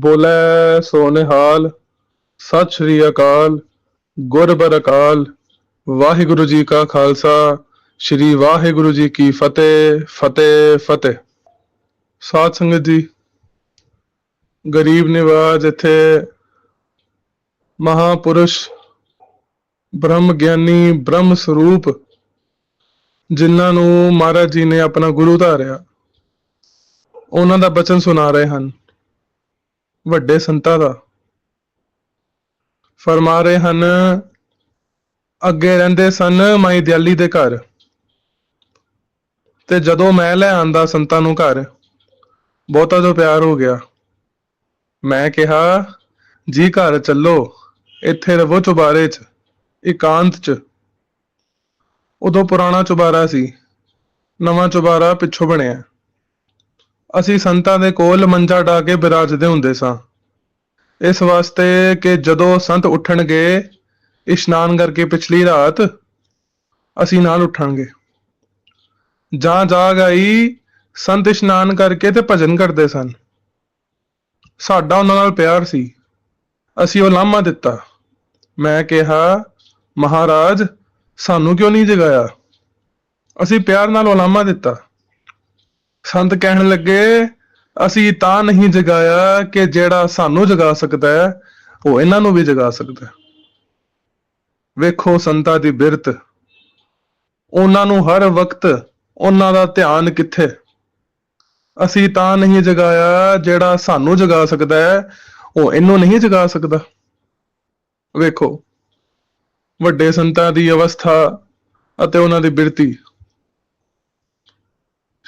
ਬੋਲੇ ਸੋ ਨਿਹਾਲ ਸਤਿ ਸ਼੍ਰੀ ਅਕਾਲ ਗੁਰਬਰ ਅਕਾਲ। ਵਾਹਿਗੁਰੂ ਜੀ ਕਾ ਖਾਲਸਾ, ਸ਼੍ਰੀ ਵਾਹਿਗੁਰੂ ਜੀ ਕੀ ਫਤਿਹ ਫਤਿਹ ਫਤਿਹ। ਸਾਧ ਸੰਗਤ ਜੀ, ਗਰੀਬ ਨਿਵਾਜ ਇੱਥੇ ਮਹਾਪੁਰਸ਼ ਬ੍ਰਹਮ ਗਿਆਨੀ ਬ੍ਰਹਮ ਸਰੂਪ, ਜਿਨ੍ਹਾਂ ਨੂੰ ਮਹਾਰਾਜ ਜੀ ਨੇ ਆਪਣਾ ਗੁਰੂ ਧਾਰਿਆ, ਉਹਨਾਂ ਦਾ ਬਚਨ ਸੁਣਾ ਰਹੇ ਹਨ। ਵੱਡੇ ਸੰਤਾਂ ਦਾ। ਫਰਮਾ ਰਹੇ ਹਨ, ਅੱਗੇ ਰਹਿੰਦੇ ਸਨ ਮਾਈ ਦਿਆਲੀ ਦੇ ਘਰ। ਤੇ ਜਦੋਂ ਮੈਂ ਲੈ ਆਂਦਾ ਸੰਤਾਂ ਨੂੰ ਘਰ, ਬਹੁਤਾ ਜੋ ਪਿਆਰ ਹੋ ਗਿਆ। ਮੈਂ ਕਿਹਾ, ਜੀ ਘਰ ਚੱਲੋ, ਇੱਥੇ ਰਵੋ ਚੁਬਾਰੇ 'ਚ, ਇਕਾਂਤ 'ਚ। ਉਦੋਂ ਪੁਰਾਣਾ ਚੁਬਾਰਾ ਸੀ, ਨਵਾਂ ਚੁਬਾਰਾ ਪਿੱਛੋਂ ਬਣਿਆ। ਅਸੀਂ ਸੰਤਾਂ ਦੇ ਕੋਲ ਮੰਜਾ ਢਾ ਕੇ ਬਿਰਾਜਦੇ ਹੁੰਦੇ ਸਾਂ। ਇਸ ਵਾਸਤੇ ਕਿ ਜਦੋਂ ਸੰਤ ਉੱਠਣਗੇ, ਇਸ਼ਨਾਨ ਕਰਕੇ ਪਿਛਲੀ ਰਾਤ ਅਸੀਂ ਨਾਲ ਉੱਠਾਂਗੇ। ਜਾਂ ਜਾਗ ਆਈ, ਸੰਤ ਇਸ਼ਨਾਨ ਕਰਕੇ ਤੇ ਭਜਨ ਕਰਦੇ ਸਨ। ਸਾਡਾ ਉਹਨਾਂ ਨਾਲ ਪਿਆਰ ਸੀ। ਅਸੀਂ ਉਹ ਲਾਮਾ ਦਿੱਤਾ। ਮੈਂ ਕਿਹਾ, ਮਹਾਰਾਜ, ਸਾਨੂੰ ਕਿਉਂ ਨਹੀਂ ਜਗਾਇਆ? ਅਸੀਂ ਪਿਆਰ ਨਾਲ ਉਲਾਮਾ ਦਿੱਤਾ। ਸੰਤ ਕਹਿਣ ਲੱਗੇ, ਅਸੀਂ ਤਾਂ ਨਹੀਂ ਜਗਾਇਆ ਕਿ ਜਿਹੜਾ ਸਾਨੂੰ ਜਗਾ ਸਕਦਾ ਹੈ, ਉਹ ਇਹਨਾਂ ਨੂੰ ਵੀ ਜਗਾ ਸਕਦਾ ਹੈ। ਵੇਖੋ ਸੰਤਾਂ ਦੀ ਬਿਰਤ। ਉਹਨਾਂ ਨੂੰ ਹਰ ਵਕਤ ਉਹਨਾਂ ਦਾ ਧਿਆਨ ਕਿੱਥੇ? ਅਸੀਂ ਤਾਂ ਨਹੀਂ ਜਗਾਇਆ ਜਿਹੜਾ ਸਾਨੂੰ ਜਗਾ ਸਕਦਾ ਹੈ, ਉਹ ਇਹਨੂੰ ਨਹੀਂ ਜਗਾ ਸਕਦਾ। ਵੇਖੋ, ਵੱਡੇ ਸੰਤਾਂ ਦੀ ਅਵਸਥਾ ਅਤੇ ਉਹਨਾਂ ਦੀ ਬਿਰਤੀ।